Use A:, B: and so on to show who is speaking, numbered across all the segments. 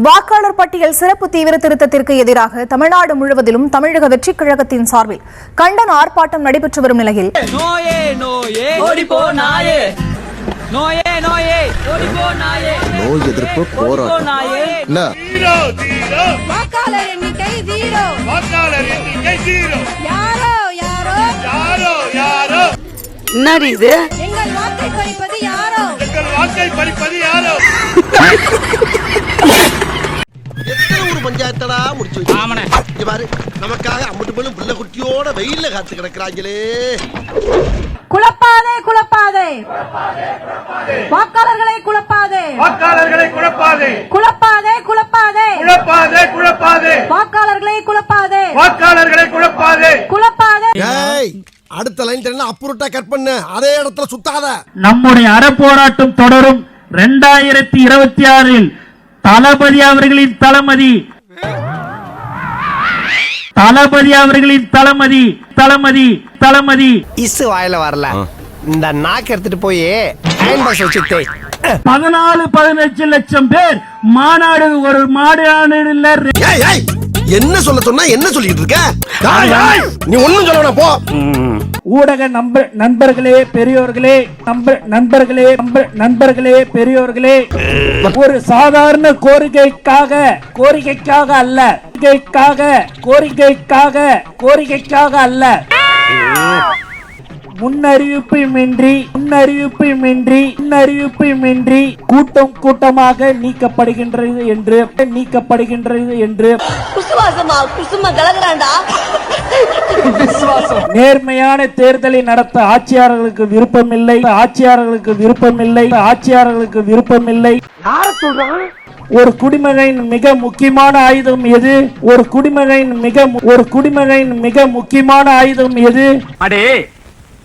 A: வாக்காளர் பட்டியல் சிறப்பு தீவிர திருத்தத்திற்கு எதிராக தமிழ்நாடு முழுவதிலும் தமிழக வெற்றிக் கழகத்தின் சார்பில் கண்டன ஆர்ப்பாட்டம் நடைபெற்று வரும் நிலையில்
B: நோயே நோயே. ஓடிப்போ நாயே நோயே. நோயே ஓடிப்போ நாயே
C: நோய் எதிர்ப்பு போராட்டம்
D: என்னடி இது?
E: எங்கள் வாக்கை பறிப்பது யாரோ?
F: எங்கள் வாக்கை பறிப்பது யாரோ?
C: பஞ்சாயத்தடா முடிச்சு? இங்க பாரு நமக்காக அம்பட்டு போலும் புள்ள குட்டியோட வெயில்ல காத்து கிடக்குறாங்களே.
E: குழப்பாதே குழப்பாதே. வாக்காளர்களை குழப்பாதே.
F: வாக்காளர்களை குழப்பாதே.
E: குழப்பாதே குழப்பாதே.
F: குழப்பாதே குழப்பாதே.
E: வாக்காளர்களை குழப்பாதே.
F: வாக்காளர்களை குழப்பாதே.
E: குழப்பாதே.
C: ஏய் அடுத்த லைன் தெரியல அப்புறட்டா கட் பண்ணு. அதே இடத்துல சுத்தாத.
G: நம்முடைய அறப்போராட்டம் தொடரும் இரண்டாயிரத்தி இருபத்தி ஆறில் தளபதி அவர்களின் தளமதி தளபதி அவர்களின் தளமதி தளமதி தளமதி.
H: இசு வாயில வரல. இந்த நாக்கு எடுத்துட்டு போய் அயன் பாக்ஸ் வச்சு தேய்.
G: பதினாலு பதினஞ்சு லட்சம் பேர் மாநாடு ஒரு மாநாடு இல்ல
C: ஏய் ஏய் என்ன சொல்ல சொன்னா என்ன சொல்லிட்டு இருக்க? நீ ஒண்ணும் சொல்ல போ.
G: ஊடக நம்ப நண்பர்களே பெரியோர்களே நம்ப நண்பர்களே நண்பர்களே பெரியோர்களே. ஒரு சாதாரண கோரிக்கைக்காக கோரிக்கைக்காக அல்ல. கோரிக்கைக்காக கோரிக்கைக்காக கோரிக்கைக்காக அல்ல. முன்னறிவிப்புமின்றி முன்னறிவிப்புமின்றி முன்னறிவிப்புமின்றி கூட்டம் கூட்டமாக நீக்கப்படுகின்றது என்று நீக்கப்படுகின்றது என்று.
D: குசுவாசமா? குசும கலகுறாண்டா
G: நேர்மையான தேர்தலை நடத்த ஆட்சியாளர்களுக்கு விருப்பமில்லை. ஆட்சியாளர்களுக்கு விருப்பமில்லை. ஆட்சியாளர்களுக்கு விருப்பமில்லை. ஒரு குடிமகனின் மிக முக்கியமான ஆயுதம் எது? ஒரு குடிமகனின் மிக ஒரு குடிமகனின் மிக முக்கியமான ஆயுதம் எது?
I: அடே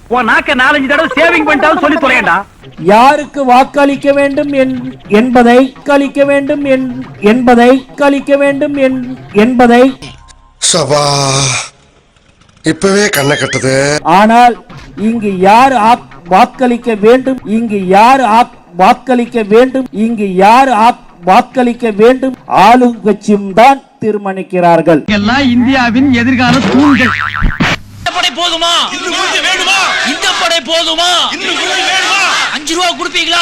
I: உன் நாக்க நாலஞ்சு தடவை சேவிங் பண்ணிட்டாலும் சொல்லி தொலையண்டா
G: யாருக்கு வாக்களிக்க வேண்டும் என்- என்பதை வாக்களிக்க வேண்டும் என்- என்பதை வாக்களிக்க வேண்டும் என்- என்பதை.
C: சபா இப்பவே கண்ணை கட்டுது.
G: ஆனால் இங்கு யார் வாக்களிக்க வேண்டும்? இங்கு யார் வாக்களிக்க வேண்டும்? இங்கு யார் வாக்களிக்க வேண்டும்? ஆளுங்கட்சியும் தான் தீர்மானிக்கிறார்கள்.
I: எல்லாம் இந்தியாவின் எதிர்கால தூண்கள்.
B: படை போதுமா?
F: வேணுமா?
B: இந்த படை போதுமா? அஞ்சு ரூபா கொடுப்பீங்களா?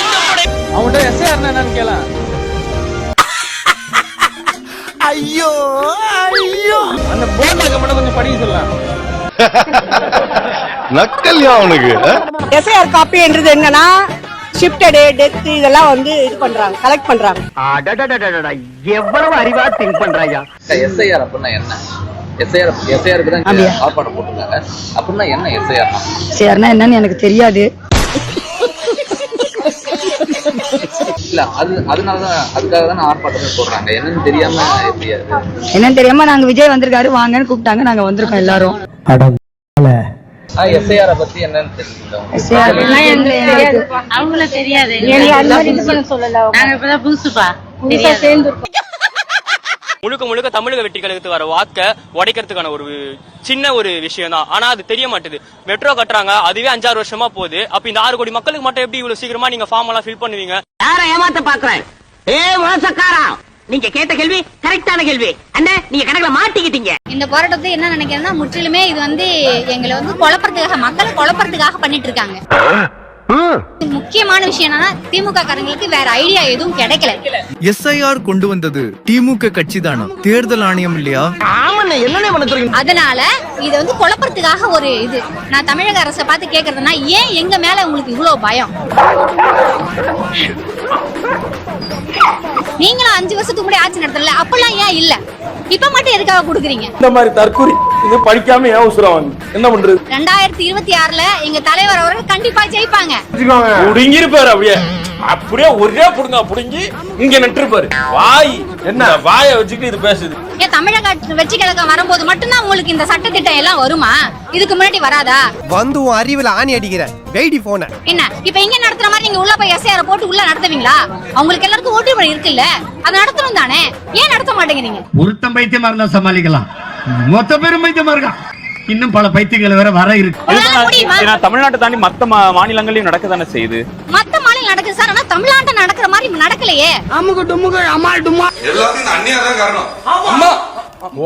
B: இந்த படை
I: அவன்கிட்ட என்னன்னு கேள.
C: ஐயோ ஐயோ.
I: அந்த போட்டாக்க மட்டும் கொஞ்சம் படிக்க சொல்லலாம்
C: நக்கல்யா அவனுக்கு
D: எஸ்ஐஆர் காப்பி என்றது என்னன்னா ஷிஃப்டடு டெத் இதெல்லாம் வந்து இது பண்றாங்க கலெக்ட் பண்றாங்க.
I: எவ்வளவு அறிவா திங்க்
J: எஸ்ஐஆர் அப்படின்னா என்ன எஸ்ஐஆர் எஸ்ஐஆருக்கு தான் ஆர்ப்பாட்டம் போட்டிருக்காங்க அப்படின்னா என்ன எஸ்ஐஆர்
D: சரினா என்னன்னு எனக்கு தெரியாது.
J: இல்ல அது அதனாலதான் அதுக்காக தான் ஆர்ப்பாட்டமே போடுறாங்க. என்னன்னு தெரியாம
D: என்னன்னு தெரியாம நாங்க விஜய் வந்திருக்காரு வாங்கன்னு கூப்பிட்டாங்க நாங்க வந்திருக்கோம் எல்லாரும்.
J: எஸ்ஐஆர் பத்தி என்னன்னு தெரியல
E: அவங்கள தெரியாது.
D: நாங்க இப்பதான் புதுசுப்பா.
B: முழுக்க முழுக்க தமிழக வெற்றி கழகத்துக்கு வர வாக்க உடைக்கிறதுக்கான ஒரு சின்ன ஒரு விஷயம் தான் ஆனா அது தெரிய மாட்டுது. மெட்ரோ கட்டுறாங்க அதுவே அஞ்சாறு வருஷமா போகுது. அப்ப இந்த ஆறு கோடி மக்களுக்கு மட்டும் எப்படி இவ்வளவு சீக்கிரமா நீங்க ஃபார்ம் எல்லாம் ஃபில் பண்ணுவீங்க?
D: யார ஏமாத்த பாக்குறேன் ஏ மோசக்காரா? நீங்க கேட்ட கேள்வி கரெக்டான கேள்வி. அண்ணே நீங்க கணக்குல மாட்டிக்கிட்டீங்க.
E: இந்த போராட்டத்தை என்ன நினைக்கிறேன்னா முற்றிலுமே இது வந்து எங்களை வந்து குழப்பறதுக்காக மக்களை குழப்பறதுக்காக பண்ணிட்டு இருக்காங்க. முக்கியமான விஷயம் என்னன்னா திமுக காரங்களுக்கு வேற ஐடியா எதுவும் கிடைக்கல.
H: எஸ்ஐஆர் கொண்டு வந்தது திமுக கட்சி தானா தேர்தல் ஆணையம் இல்லையா?
E: அதனால இது வந்து குழப்பறதுக்காக ஒரு இது. நான் தமிழக அரசை பார்த்து கேக்குறதுன்னா ஏன் எங்க மேல உங்களுக்கு இவ்வளவு பயம்? நீங்களும் அஞ்சு வருஷத்துக்கு முன்னாடி ஆட்சி நடத்தல அப்பெல்லாம் ஏன் இல்ல? இப்ப மட்டும் எதுக்காக கொடுக்குறீங்க?
I: இந்த மாதிரி தற்கொலை இது படிக்காம ஏன் உசுரம் என்ன பண்றது?
E: ரெண்டாயிரத்தி இருபத்தி ஆறுல எங்க தலைவர் அவர்கள் கண்டிப்பா ஜெயிப்பாங்க.
I: அப்படியே. அப்படியே ஒரே புடுங்க புடுங்கி இங்க நட்டுருப்பாரு வாய். என்ன? வாயை வச்சுக்கிட்டு இது பேசுது.
E: ஏன் தமிழக வெற்றி கழகம் வரும்போது மட்டும்தான் உங்களுக்கு இந்த சட்டத்திட்டம் எல்லாம் வருமா? இதுக்கு முன்னாடி வராதா?
H: வந்து உன் அறிவுல ஆணி அடிக்கிற. வெயிடி போன
E: என்ன? இப்ப இங்க நடத்துற மாதிரி நீங்க உள்ள போய் எஸ்ஐஆர் போட்டு உள்ள நடத்துவீங்களா? அவங்களுக்கு எல்லாருக்கும் ஓட்டு முறை இருக்குல்ல? அதை நடத்தணும் தானே? ஏன் நடத்த மாட்டேங்கிறீங்க
G: ஒருத்தன் பைத்தியமா இருந்தா சமாளிக்கலாம். மொத்த பேரும் பைத்தியமா இருக்கான் இன்னும் பல பைத்தியங்கள் வேற வர இருக்கு.
I: தமிழ்நாட்டை தாண்டி மத்த மாநிலங்களையும் நடக்க தானே செய்யுது.
B: தமிழ்நாட்டை நடக்கிற மாதிரி நடக்கலையே.
F: எல்லாத்தையும் அண்ணியா தான் காரணம்.
I: அம்மா.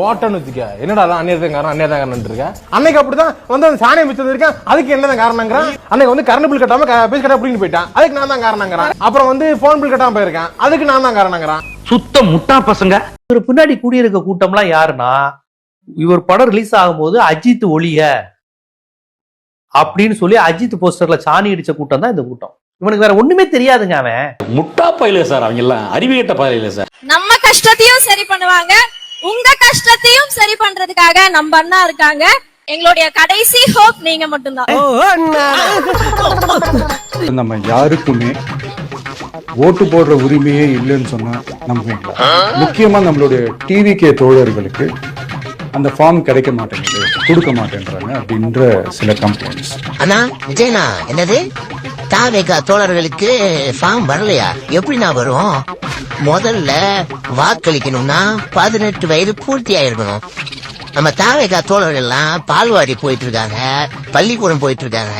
I: ஓட்டன்னு வச்சுக்க. என்னடா அதான் அந்நியதான் காரணம்? அந்நியதான் காரணம் இருக்க? அன்னைக்கு அப்படிதான் வந்து அந்த சாணியை மிச்சம் இருக்கேன் அதுக்கு என்னதான் காரணங்கிறான்? அன்னைக்கு வந்து கரண்ட் பில் கட்டாம பேசி கட்டா பிடிங்கி போயிட்டான். அதுக்கு நான் தான் காரணங்கிறான். அப்புறம் வந்து போன் பில் கட்டாம போயிருக்கேன். அதுக்கு நான் தான் காரணங்கிறான்.
K: சுத்த முட்டா பசங்க. இவர் பின்னாடி கூடியிருக்க கூட்டம்லாம் யாருன்னா இவர் படம் ரிலீஸ் ஆகும்போது அஜித் ஒளிய அப்படின்னு சொல்லி அஜித் போஸ்டர்ல சாணி அடிச்ச கூட்டம் தான் இந்த கூட்டம். இவனுக்கு வேற ஒண்ணுமே தெரியாதுங்க அவன்.
I: முட்டா பயில சார் அவங்க எல்லாம் அறிவியட்ட பயில சார்
B: நம்ம கஷ்டத்தையும் சரி பண்ணுவாங்க. உங்க கஷ்டத்தையும் சரி பண்றதுக்காக நம்ம அண்ணா இருக்காங்க. எங்களுடைய கடைசி ஹோப் நீங்க மட்டும்தான்.
L: நம்ம யாருக்குமே ஓட்டு போடுற உரிமையே இல்லைன்னு சொன்னா நம்புவீங்களா முக்கியமா நம்மளுடைய டிவிகே தோழர்களுக்கு அந்த ஃபார்ம் கிடைக்க மாட்டேங்குது கொடுக்க மாட்டேன்றாங்க அப்படின்ற சில கம்ப்ளைண்ட்ஸ்
D: அண்ணா விஜயனா என்னது? தாவேகா தோழர்களுக்கு ஃபார்ம் வரலையா? எப்படிண்ணா வரும்? முதல்ல வாக்களிக்கணும்னா பதினெட்டு வயது பூர்த்தி ஆயிருக்கணும். நம்ம தாவேகா தோழர்கள் எல்லாம் பால்வாடி போயிட்டு இருக்காங்க பள்ளிக்கூடம் போயிட்டு இருக்காங்க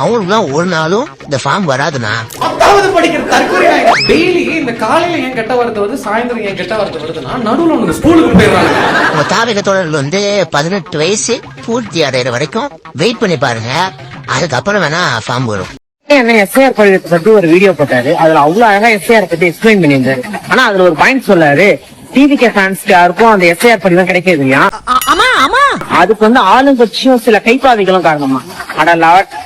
D: அவங்களுக்குலாம் ஒரு நாளும் இந்த ஃபார்ம் வராதுண்ணா.
K: பத்தாவது படிக்கிற தற்கொலை டெய்லி இந்த காலையில ஏன் கெட்ட வார்த்தை வருது சாயந்தரம் ஏன் கெட்ட வார்த்தை வருதுன்னா நடுவுல உனக்கு ஸ்கூலுக்கு போயிடுறாங்க.
D: நம்ம தாவேக தோழர்கள் வந்து பதினெட்டு வயசு பூர்த்தி அடைகிற வரைக்கும் வெயிட் பண்ணி பாருங்க. அதுக்கப்புறம் வேணா ஃபார்ம் வரும்.
K: எஸ்ஐஆர் படிவத்தை பத்தி ஒரு வீடியோ போட்டாரு. அதுல அவ்வளவு அழகா எஸ்ஐஆர் பத்தி எக்ஸ்பிளைன் பண்ணியிருந்தாரு. ஆனா அதுல ஒரு பாயிண்ட் சொல்லாரு. டிவிகே ஃபேன்ஸ்க்கு யாருக்கும் அந்த எஸ்ஐஆர் படிவம் கிடைக்கிறது இல்லையா? அதுக்கு வந்து ஆளுங்கட்சியும் சில கைப்பாவிகளும் காரணமா.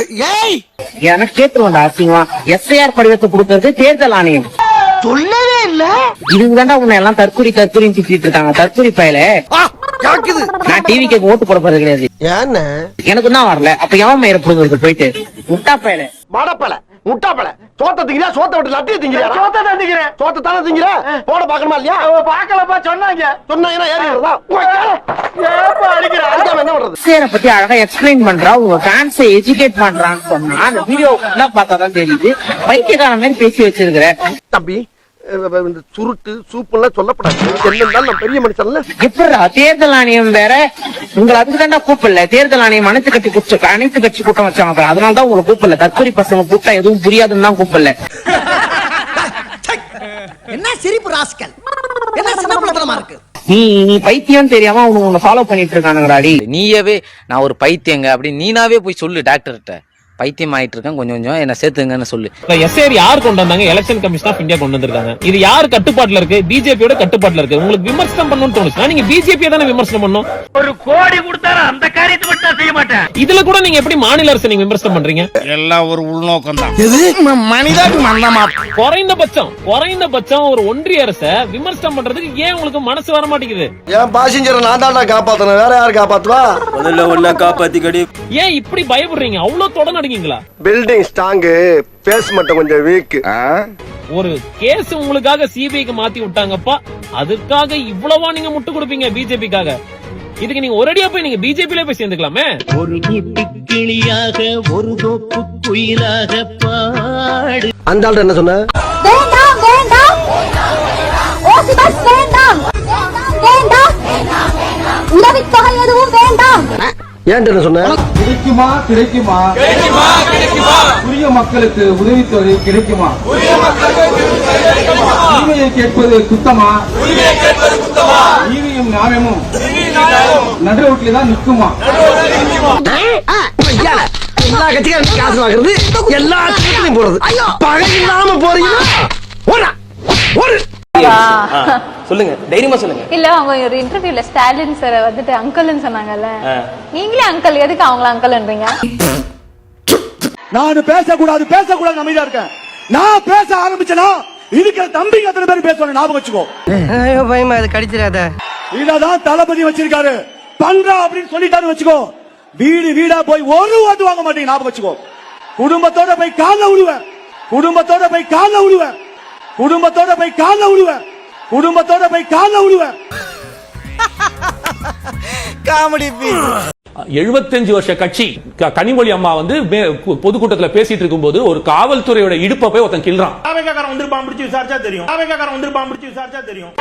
C: ஏய்!
K: எனக்கு கேட்டுருவோம்டா அசிங்கமா எஸ்ஐஆர் படிவத்தை கொடுக்கறது தேர்தல் ஆணையம்.
C: சொல்லவே இல்ல.
K: இதுக்குதான்டா உன்னை எல்லாம் தற்கொலை தற்கொலைன்னு திட்டிட்டு இருக்காங்க. தற்கொலை பயல.
C: காக்குது
K: நான் டிவிக்கு ஓட்டு போட போறது கிடையாது.
C: ஏன்னு?
K: எனக்கு தான் வரல. அப்ப எவன் மயிர புடுங்கிறது போயிட்டு முட்டா பயல.
C: மடப்பல முட்டாப்பல சோத்த திங்கிறியா? சோத்த விட்டு லட்டிய திங்கிறியா? சோத்த தான் திங்கிறேன். சோத்த தானே திங்கிற? போட பாக்கணுமா இல்லையா? பாக்கலப்பா சொன்னாங்க. சொன்னாங்கன்னா ஏறி வருதா? ஏப்பா அடிக்கிற. அடிக்காம என்ன பண்றது?
K: பத்தி அழகா எக்ஸ்பிளைன் பண்றா. உங்க ஃபேன்ஸை எஜுகேட் பண்றான்னு சொன்னா அந்த வீடியோ பார்த்தா தான் தெரியுது. பைத்தியக்கார மாதிரி பேசி வச்சிருக்கிற.
C: தம்பி இந்த சுருட்டு சூப்புலாம் சொல்லப்படாது. என்ன இருந்தாலும் நான் பெரிய மனுஷன்ல?
K: எப்படிடா? தேர்தல் ஆணையம் வேற? உங்களை அதுக்கு தாண்டா கூப்பிடல. தேர்தல் ஆணையம் அனைத்து கட்சி கூச்சு அனைத்து கட்சி கூட்டம் வச்சாங்க. அதனால தான் உங்களை கூப்பிடல. தற்கொலை பசங்க கூட்டா எதுவும் புரியாதுன்னு தான் கூப்பிடல.
C: என்ன சிரிப்பு ராஸ்கல்? என்ன சின்னப்படத்தனமா இருக்கு?
K: நீ நீ பைத்தியம் தெரியாம உன்னை ஃபாலோ பண்ணிட்டு இருக்கானுங்கடாடி
M: நீயவே நான் ஒரு பைத்தியங்க அப்படி நீனாவே போய் சொல்லு டாக்டர்கிட்ட. பைத்தியம் ஆயிட்டு இருக்கேன் கொஞ்சம் கொஞ்சம் என்ன சேர்த்துங்கன்னு சொல்லு.
I: எஸ்ஐஆர் யார் கொண்டு வந்தாங்க? எலெக்ஷன் கமிஷன் ஆஃப் இந்தியா கொண்டு வந்திருக்காங்க. இது யார் கட்டுப்பாட்டுல இருக்கு? பிஜேபியோட கட்டுப்பாட்டுல இருக்கு. உங்களுக்கு விமர்சனம் பண்ணணும்னு தோணுச்சு நீங்க பிஜேபி தானே விமர்சனம் பண்ணணும்.
D: ஒரு கோடி கொடுத்தாரு அந்த காரியத்தை மட்டும் செய்ய மாட்டேன்.
I: இதுல கூட நீங்க எப்படி மாநில அரசு நீங்க விமர்சனம் பண்றீங்க?
F: எல்லாம் ஒரு உள்நோக்கம் தான்.
C: மனிதாக்கு மந்தமா?
I: குறைந்தபட்சம் குறைந்தபட்சம் ஒரு ஒன்றிய அரசை விமர்சனம் பண்றதுக்கு ஏன் உங்களுக்கு மனசு வர மாட்டேங்குது?
C: என் பாசஞ்சரை நான் தான்டா காப்பாத்தணும். வேற யாரு காப்பாத்துவா?
F: முதல்ல ஒன்னா காப்பாத்தி கடி
I: ஏன் இப்படி பயப்படுறீங்க? அவ்வளவு தொட நடுங்கீங்களா
C: பில்டிங் ஸ்ட்ராங்கு பேஸ் மட்டும் கொஞ்சம் வீக்
I: ஒரு கேஸ் உங்களுக்காக சிபிஐக்கு மாத்தி விட்டாங்கப்பா. அதுக்காக இவ்வளவா நீங்க முட்டு கொடுப்பீங்க பிஜேபிக்காக இதுக்கு நீங்க ஒரேடியா போய் நீங்க பிஜேபில போய் சேர்ந்துக்கலாமே?
K: ஒரு கிளியாக ஒரு தோப்பு குயிலாக பாடு.
C: அந்த ஆள்கிட்ட என்ன சொன்ன?
B: வேண்டாம் வேண்டாம். வேண்டாம். வேண்டாம். உதவித்தொகை எதுவும் வேண்டாம்.
C: ஏன்ட்டு என்ன சொன்ன?
L: கிடைக்குமா கிடைக்குமா? உரிய மக்களுக்கு உதவித்தொகை கிடைக்குமா? உரிமையை கேட்பது குத்தமா நீதியும் நியாயமும் நடுரோட்டில தான் நிக்குமா
C: எல்லா கட்சிக்காரும் காசு வாங்குறது எல்லா கட்சிகளையும் போறது பகை இல்லாம போறீங்கன்னா ஓடு
K: சொல்லுங்க தைரியமா சொல்லுங்க
B: இல்ல அவங்க ஒரு இன்டர்வியூல ஸ்டாலின் சார் வந்துட்டு அங்கிள்னு சொன்னாங்கல்ல. நீங்களே அங்கிள் எதுக்கு அவங்கள அங்கிள்ன்றீங்க
L: நான் பேசக்கூடாது பேசக்கூடாது அமைதியா இருக்கேன். நான் பேச ஆரம்பிச்சனா இருக்கிற தம்பிங்க அத்தனை பேர் பேசுவாங்க ஞாபகம் வச்சுக்கோ.
D: பயமா அது கடிச்சிடாத.
L: இததான் தளபதி வச்சிருக்காரு. பண்றா அப்படின்னு சொல்லிட்டாரு வச்சுக்கோ. வீடு வீடா போய் ஒரு ஓட்டு வாங்க மாட்டீங்க ஞாபகம் வச்சுக்கோ. குடும்பத்தோட போய் கால விடுவேன் குடும்பத்தோட போய் கால விடுவேன் குடும்பத்தோட போய் கால விடுவேன் குடும்பத்தோட போய் கால விடுவேன்
C: காமெடி
I: எழுபத்தஞ்சு வருஷ கட்சி க- கனிமொழி அம்மா வந்து பொதுக்கூட்டத்தில் பொதுக்கூட்டத்துல பேசிட்டு இருக்கும்போது ஒரு காவல்துறையோட இடுப்பை போய் ஒருத்தன் கிள்றான்.
F: வந்து பாம்பிடிச்சு விசாரிச்சா தெரியும். காரன் வந்திருப்பான் விசாரிச்சா தெரியும்.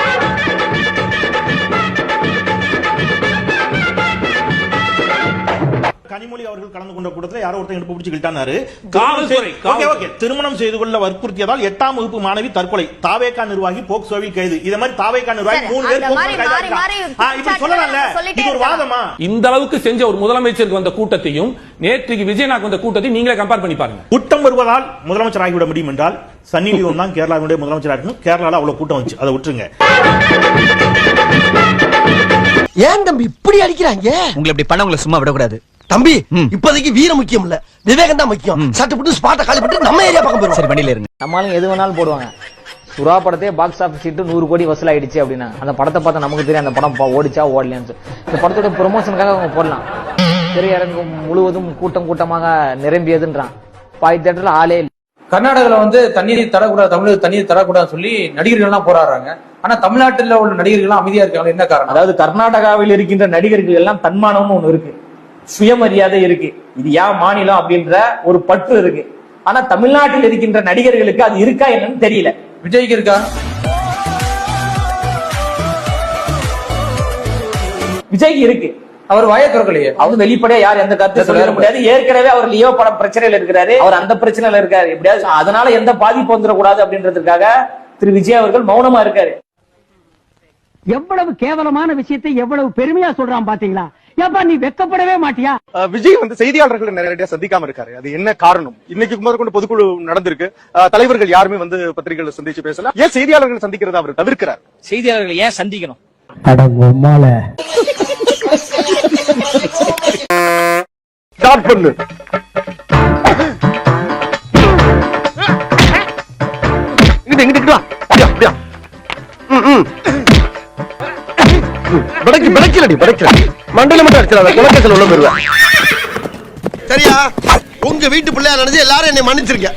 F: கனிமொழி அவர்கள் கலந்து கொண்ட கூட்டத்தில் யாரோ ஒருத்தன் இடுப்பு பிடிச்சு கிட்டானாரு
N: காவல்துறை,
F: ஓகே ஓகே. திருமணம் செய்து கொள்ள வற்புறுத்தியதால் எட்டாம் வகுப்பு மாணவி தற்கொலை. தாவேகா நிர்வாகி போக்சோவில் கைது. இத மாதிரி தாவேகா நிர்வாகி மூணு பேர் சொல்லலாம்ல. இது ஒரு. வாதமா?
N: இந்த அளவுக்கு செஞ்ச ஒரு முதலமைச்சருக்கு வந்த கூட்டத்தையும் நேற்றுக்கு விஜயநாத் வந்த கூட்டத்தையும் நீங்களே கம்பேர் பண்ணி பாருங்க.
F: கூட்டம் வருவதால் முதலமைச்சர் ஆகிவிட முடியும் என்றால் சன்னி லியோன் தான் கேரளாவுடைய முதலமைச்சராக இருக்கணும். கேரளால அவ்வளவு கூட்டம் வந்துச்சு. அதை விட்டுருங்க.
C: ஏன் தம்பி இப்படி அடிக்கிறாங்க?
O: உங்களை இப்படி பண்ண உங்களை சும்மா விடக்கூடாது.
C: தம்பி இப்போதைக்கு வீரம் முக்கியம் இல்ல. விவேகம் தான் முக்கியம். சட்டு போட்டு ஸ்பாட்டை காலி பண்ணிட்டு நம்ம ஏரியா பக்கம் போயிருவோம்
O: சரி வண்டியில இருங்க
P: நம்மளும் எது வேணாலும் போடுவாங்க. சுறா படத்தே பாக்ஸ் ஆஃபீஸ் சீட்டு நூறு கோடி வசூலாயிடுச்சு அப்படின்னா அந்த படத்தை பார்த்தா நமக்கு தெரியும் அந்த படம் ஓடிச்சா ஓடலையான்னு. இந்த படத்தோட ப்ரொமோஷனுக்காக அவங்க போடலாம். திரையரங்கு முழுவதும் கூட்டம் கூட்டமாக நிரம்பியதுன்றான். பாய் தேட்டர்ல ஆளே இல்ல.
Q: கர்நாடகால வந்து தண்ணீர் தரக்கூடாது தமிழுக்கு தண்ணீர் தரக்கூடாது சொல்லி நடிகர்கள் எல்லாம் போராடுறாங்க. ஆனா தமிழ்நாட்டுல உள்ள நடிகர்கள் எல்லாம் அமைதியா இருக்காங்க என்ன காரணம்?
P: அதாவது கர்நாடகாவில் இருக்கின்ற நடிகர்கள் எல்லாம் தன்மானம்னு ஒண்ணு இருக்கு. சுயமரியாதை இருக்கு. இது ஏன் மாநிலம் அப்படின்ற ஒரு பற்று இருக்கு. ஆனா தமிழ்நாட்டில் இருக்கின்ற நடிகர்களுக்கு அது இருக்கா என்னன்னு தெரியல.
Q: விஜய்க்கு இருக்கா?
P: விஜய்க்கு இருக்கு.
Q: அவர் வாயை திறக்கலையே.
P: அவர் வெளிப்படையா யார் எந்த கருத்து சொல்லிட முடியாது. ஏற்கனவே அவர் லியோ படம் பிரச்சனையில இருக்கிறாரு. அவர் அந்த பிரச்சனையில இருக்காரு. எப்படியாவது அதனால எந்த பாதிப்பு வந்துடக்கூடாது அப்படின்றதுக்காக திரு விஜய் அவர்கள் மௌனமா இருக்காரு.
H: எவ்வளவு கேவலமான விஷயத்தை எவ்வளவு பெருமையா சொல்றான் பாத்தீங்களா? ஏப்பா நீ வெக்கப்படவே மாட்டியா?
R: விஜய் வந்து செய்தியாளர்களை நேரடியா சந்திக்காம இருக்காரு. அது என்ன காரணம்? இன்னைக்கு கொண்டு பொதுக்குழு நடந்திருக்கு. தலைவர்கள் யாருமே வந்து பத்திரிகைகளை சந்திச்சு பேசல. ஏன் செய்தியாளர்கள் சந்திக்கிறத அவர் தவிர்க்கிறார்?
P: செய்தியாளர்கள் ஏன் சந்திக்கணும்?
C: ஸ்டார்ட் பண்ணு. படைக்கு படைக்கலடி படைக்கல மண்டையில மட்டும் அடிச்சிடாத குலக்கேசல் உள்ள போயிருவேன் சரியா? உங்க வீட்டு பிள்ளையா நினைச்சு எல்லாரும் என்னை மன்னிச்சிருக்க